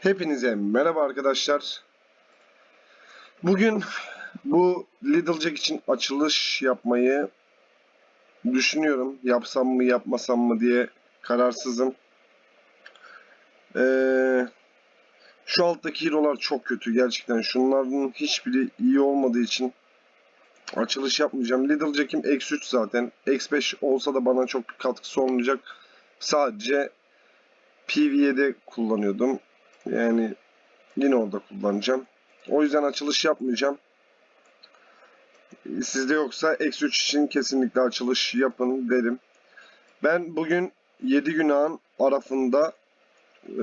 Hepinize merhaba arkadaşlar. Bugün bu Little Jack için açılış yapmayı düşünüyorum. Yapsam mı yapmasam mı diye kararsızım. Ee, şu alttaki hero'lar çok kötü gerçekten. Şunların hiçbiri iyi olmadığı için açılış yapmayacağım. Little Jack'im X3 zaten. X5 olsa da bana çok bir katkısı olmayacak. Sadece PvE'de kullanıyordum. Yani yine orada kullanacağım. O yüzden açılış yapmayacağım. Sizde yoksa X3 için kesinlikle açılış yapın derim. Ben bugün 7 günahın arafında e,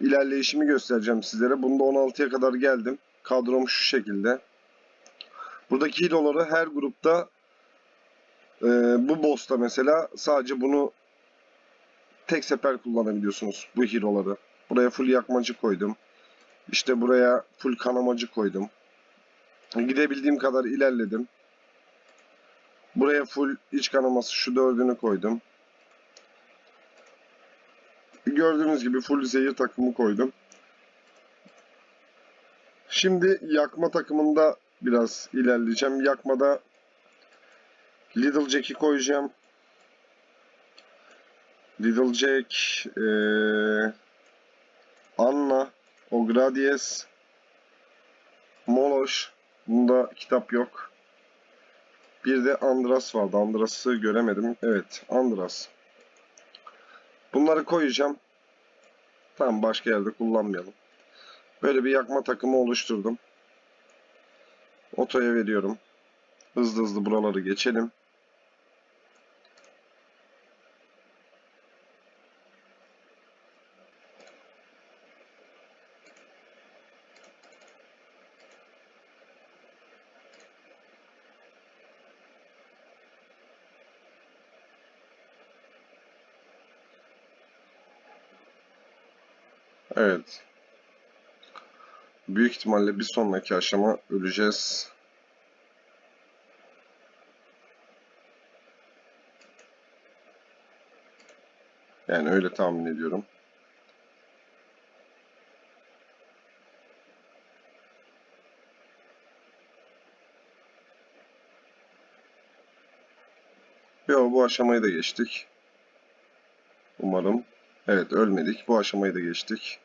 ilerleyişimi göstereceğim sizlere. Bunda 16'ya kadar geldim. Kadrom şu şekilde. Buradaki hero'ları her grupta e, bu boss'ta mesela sadece bunu tek sefer kullanabiliyorsunuz bu hero'ları. Buraya full yakmacı koydum. İşte buraya full kanamacı koydum. Gidebildiğim kadar ilerledim. Buraya full iç kanaması şu dördünü koydum. Gördüğünüz gibi full zehir takımı koydum. Şimdi yakma takımında biraz ilerleyeceğim. Yakmada Little Jack'i koyacağım. Little Jack, ee, Anna, Ogradies, Moloş. Bunda kitap yok. Bir de Andras vardı. Andras'ı göremedim. Evet, Andras. Bunları koyacağım. Tamam, başka yerde kullanmayalım. Böyle bir yakma takımı oluşturdum. Otoya veriyorum. Hızlı hızlı buraları geçelim. Evet. Büyük ihtimalle bir sonraki aşama öleceğiz. Yani öyle tahmin ediyorum. Yo bu aşamayı da geçtik. Umarım. Evet ölmedik. Bu aşamayı da geçtik.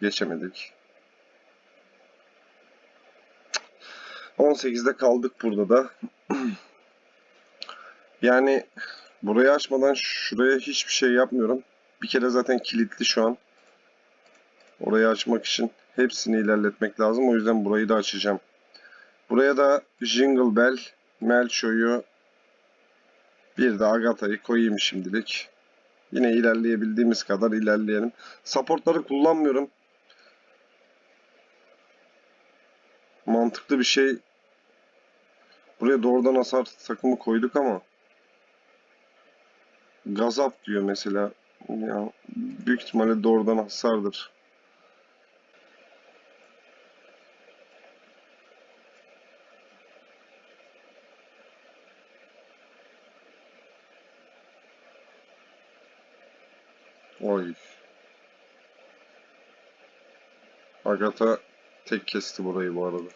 Geçemedik. 18'de kaldık burada da. yani burayı açmadan şuraya hiçbir şey yapmıyorum. Bir kere zaten kilitli şu an. Orayı açmak için hepsini ilerletmek lazım. O yüzden burayı da açacağım. Buraya da Jingle Bell, Melcho'yu bir de Agatha'yı koyayım şimdilik. Yine ilerleyebildiğimiz kadar ilerleyelim. Supportları kullanmıyorum. Mantıklı bir şey. Buraya doğrudan hasar takımı koyduk ama Gazap diyor mesela. Ya, büyük ihtimalle doğrudan hasardır. Oy. Agatha tek kesti burayı bu arada.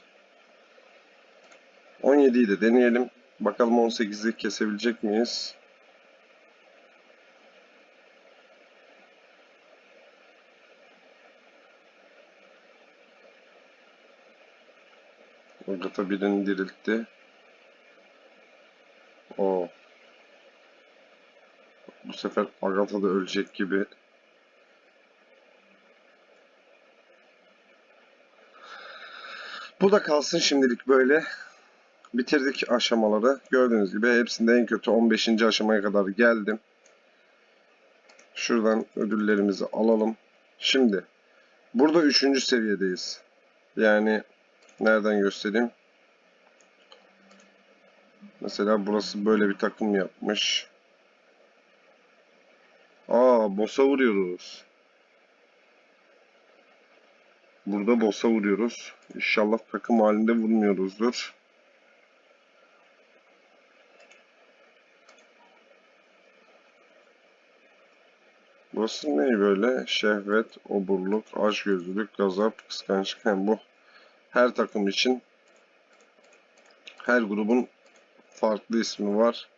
17'yi de deneyelim. Bakalım 18'i kesebilecek miyiz? Agatha birini diriltti. O. Bu sefer Agatha da ölecek gibi. Bu da kalsın şimdilik böyle. Bitirdik aşamaları. Gördüğünüz gibi hepsinde en kötü 15. aşamaya kadar geldim. Şuradan ödüllerimizi alalım. Şimdi burada 3. seviyedeyiz. Yani nereden göstereyim? Mesela burası böyle bir takım yapmış. Aa boss'a vuruyoruz. Burada boss'a vuruyoruz. İnşallah takım halinde vurmuyoruzdur. Burası ne böyle? Şehvet, oburluk, açgözlülük, gazap, kıskançlık. Hem bu her takım için her grubun farklı ismi var.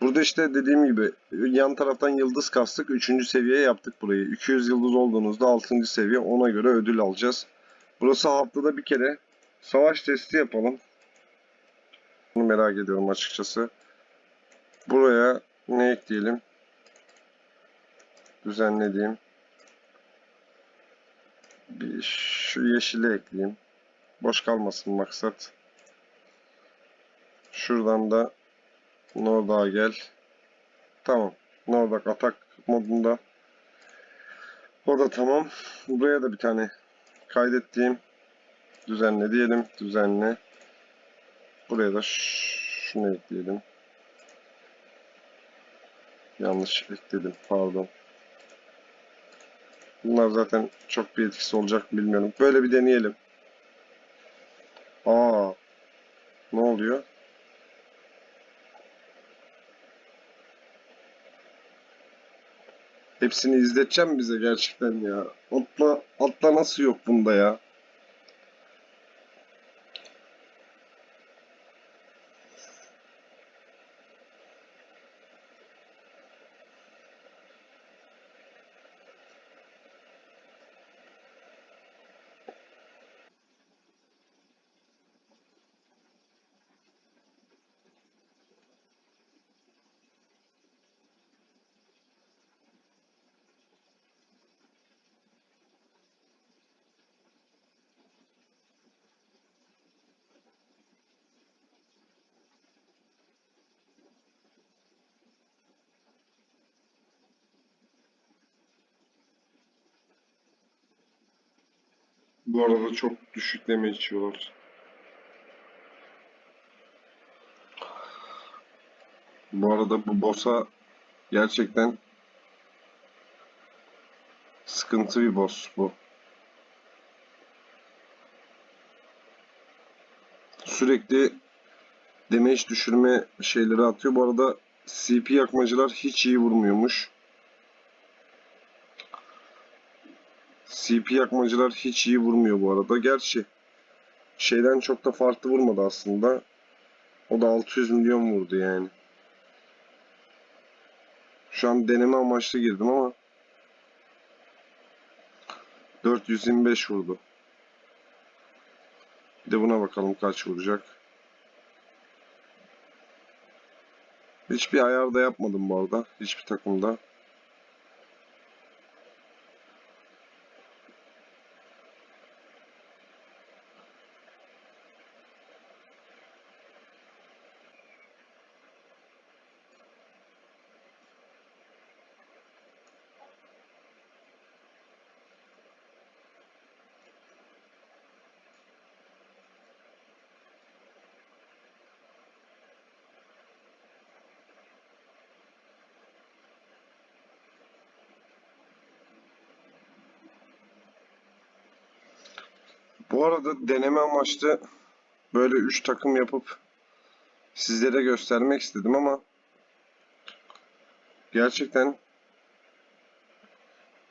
Burada işte dediğim gibi yan taraftan yıldız kastık. 3. seviyeye yaptık burayı. 200 yıldız olduğunuzda 6. seviye ona göre ödül alacağız. Burası haftada bir kere savaş testi yapalım. Bunu merak ediyorum açıkçası. Buraya ne ekleyelim? Düzenlediğim. Bir şu yeşili ekleyeyim. Boş kalmasın maksat. Şuradan da Nordak'a gel. Tamam. Nordak atak modunda. O da tamam. Buraya da bir tane kaydettiğim düzenle diyelim. Düzenle. Buraya da şunu ekleyelim. Yanlış ekledim. Pardon. Bunlar zaten çok bir etkisi olacak bilmiyorum. Böyle bir deneyelim. Aa. Ne oluyor? Hepsini izleteceğim bize gerçekten ya. Atla, atla nasıl yok bunda ya? Bu arada çok düşük deme içiyorlar. Bu arada bu boss'a gerçekten sıkıntı bir boss bu. Sürekli damage düşürme şeyleri atıyor. Bu arada CP yakmacılar hiç iyi vurmuyormuş. CP yakmacılar hiç iyi vurmuyor bu arada. Gerçi şeyden çok da farklı vurmadı aslında. O da 600 milyon vurdu yani. Şu an deneme amaçlı girdim ama 425 vurdu. Bir de buna bakalım kaç vuracak. Hiçbir ayar da yapmadım bu arada. Hiçbir takımda. Bu arada deneme amaçlı böyle 3 takım yapıp sizlere göstermek istedim ama gerçekten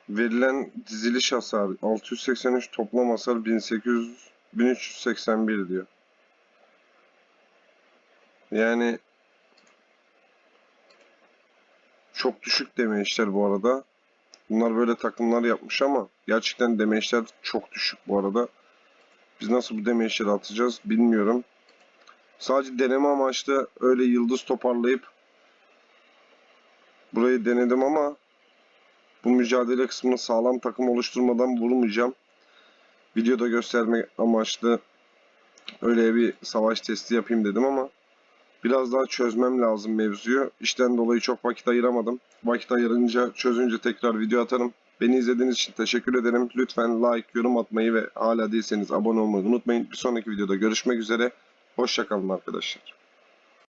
verilen diziliş hasarı 683 toplam hasar 1800 1381 diyor. Yani çok düşük demeçler bu arada. Bunlar böyle takımlar yapmış ama gerçekten demeçler çok düşük bu arada. Biz nasıl bu demeçleri atacağız bilmiyorum. Sadece deneme amaçlı öyle yıldız toparlayıp burayı denedim ama bu mücadele kısmını sağlam takım oluşturmadan vurmayacağım. Videoda gösterme amaçlı öyle bir savaş testi yapayım dedim ama biraz daha çözmem lazım mevzuyu. İşten dolayı çok vakit ayıramadım. Vakit ayırınca çözünce tekrar video atarım. Beni izlediğiniz için teşekkür ederim. Lütfen like, yorum atmayı ve hala değilseniz abone olmayı unutmayın. Bir sonraki videoda görüşmek üzere. Hoşçakalın arkadaşlar.